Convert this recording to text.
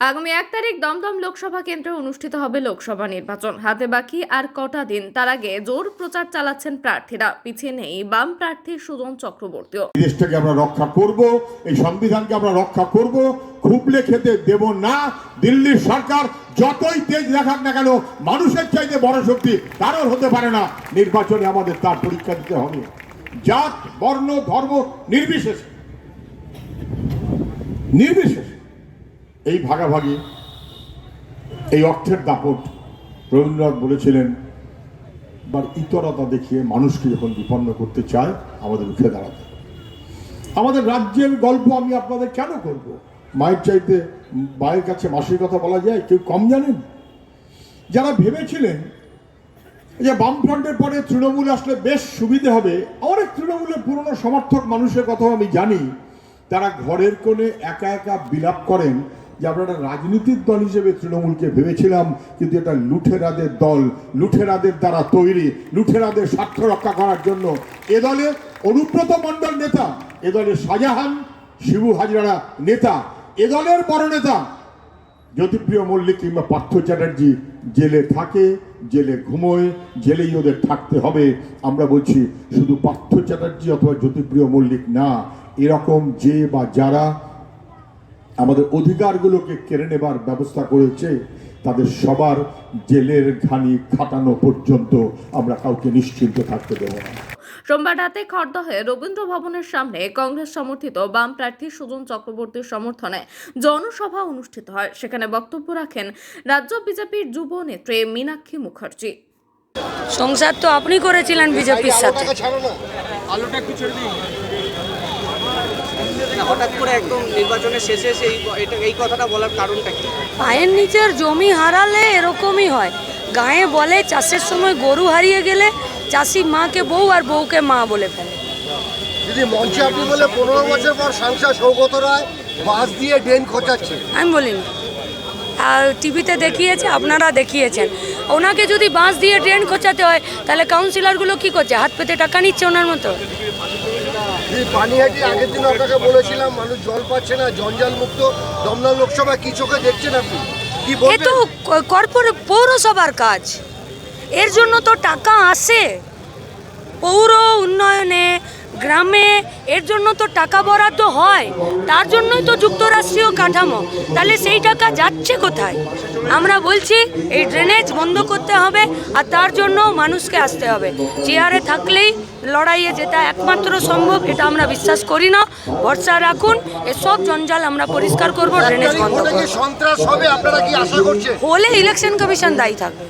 আগামী এক তারিখ দমদম লোকসভা কেন্দ্রে অনুষ্ঠিত হবে লোকসভা নির্বাচন। হাতে বাকি আর কটা দিন, তার আগে জোর প্রচার চালাচ্ছেন প্রার্থীরা। পিছিয়ে নেই বাম প্রার্থী সুজন চক্রবর্তীও। দেশটাকে আমরা রক্ষা করব, এই সংবিধানকে আমরা রক্ষা করব, খুবলে খেতে দেব না। দিল্লির সরকার যতই তেজ দেখাক না কেন, মানুষের চাইতে বড় শক্তি কারোর হতে পারে না। নির্বাচনে আমাদের তার পরীক্ষা দিতে হবে। জাত, বর্ণ, ধর্ম নির্বিশেষে। নির্বিশেষে। এই ভাগাভাগি, এই অর্থের দাপট রবীন্দ্রনাথ বলেছিলেন বা ইতরতা দেখিয়ে মানুষকে যখন বিপন্ন করতে চায়, আমাদের উঠে দাঁড়াতে আমাদের রাজ্যের গল্প আমি আপনাদের কেন করব? মায়ের চাইতে মায়ের কাছে মাসির কথা বলা যায়, কেউ কম জানেন? যারা ভেবেছিলেন যে বামফ্রন্টের পরে তৃণমূল আসলে বেশ সুবিধে হবে, অনেক তৃণমূলের পুরনো সমর্থক মানুষের কথাও আমি জানি, তারা ঘরের কোণে একা একা বিলাপ করেন যে আমরা একটা রাজনীতির দল হিসেবে তৃণমূলকে ভেবেছিলাম, কিন্তু এটা লুঠেরাদের দল, লুঠেরাদের দ্বারা তৈরি, লুঠেরাদের স্বার্থ রক্ষা করার জন্য। এ দলে অনুব্রত মণ্ডল নেতা, এ দলে শাহজাহান, শিবু হাজরা নেতা, এ দলের বড় নেতা, জ্যোতিপ্রিয় মল্লিক কিংবা পার্থ চ্যাটার্জি জেলে থাকে, জেলে ঘুমোয়, জেলেই ওদের থাকতে হবে। আমরা বলছি, শুধু পার্থ চ্যাটার্জি অথবা জ্যোতিপ্রিয় মল্লিক না, এরকম যে বা যারা আমাদের অধিকারগুলোকে কেড়ে নেবার ব্যবস্থা করেছে তাদের সবার জেলের ঘানি খাটানো পর্যন্ত আমরা কাউকে নিশ্চিন্ত থাকতে দেবো না। সোমবার রাতে খড়দহে রবীন্দ্র ভবনের সামনে কংগ্রেস সমর্থিত বাম প্রার্থী সুজন চক্রবর্তীর সমর্থনে জনসভা অনুষ্ঠিত হয়। সেখানে বক্তব্য রাখেন রাজ্য বিজেপির যুব নেত্রী মীনাক্ষী মুখার্জি। সংসার তো আপনি করেছিলেন বিজেপির সাথে। আলোটা একটু ছেড়ে দিন। হঠাৎ করে একদম নির্বাচনের শেষে সেই এটা এই কথাটা বলার কারণটা কি? পায়ের নিচের জমি হারালে এরকমই হয়। গায়ে বলে চাষের সময় গরু হারিয়ে গেলে চাষি মাকে বউ আর বউকে মা বলে ফেলে। দিদি মঞ্চে আপনি বলে পনেরো বছর পর সাংসদ সৌগত রায় বাস দিয়ে ড্রেন খোঁচাচ্ছে। আমি বলিনি। আর টিভিতে দেখিয়েছে আপনারা দেখিয়েছেন। ওনাকে যদি বাঁশ দিয়ে ট্রেন খোঁচাতে হয় তাহলে কাউন্সিলরগুলো কি করছে? হাত পেতে টাকা নিচ্ছে ওনার মতো? দিদি পানিহাটি আগের দিন আপনাকে বলেছিলাম মানুষ জল পাচ্ছে না জঞ্জাল মুক্ত। দমদম লোকসভা কি চোখে দেখছেন আপনি? কি এ বলবেন? তো কর্পোরেট পৌরসভার কাজ। এর জন্য তো টাকা আসে। পৌর উন্নয়নে গ্রামে এর জন্য তো টাকা বরাদ্দ হয় তার জন্যই তো যুক্তরাষ্ট্রীয় কাঠামো। তাহলে সেই টাকা যাচ্ছে কোথায়? আমরা বলছি এই ড্রেনেজ বন্ধ করতে হবে আর তার জন্য মানুষকে আসতে হবে। চেয়ারে থাকলেই লড়াইয়ে যেটা একমাত্র সম্ভব এটা আমরা বিশ্বাস করি না। ভরসা রাখুন এসব জঞ্জাল আমরা পরিষ্কার করব ড্রেনেজ বন্ধ ভোটে কি করব সন্ত্রাস হবে আপনারা কি আশা করছেন? হলে ইলেকশন কমিশন দায়ী থাকবে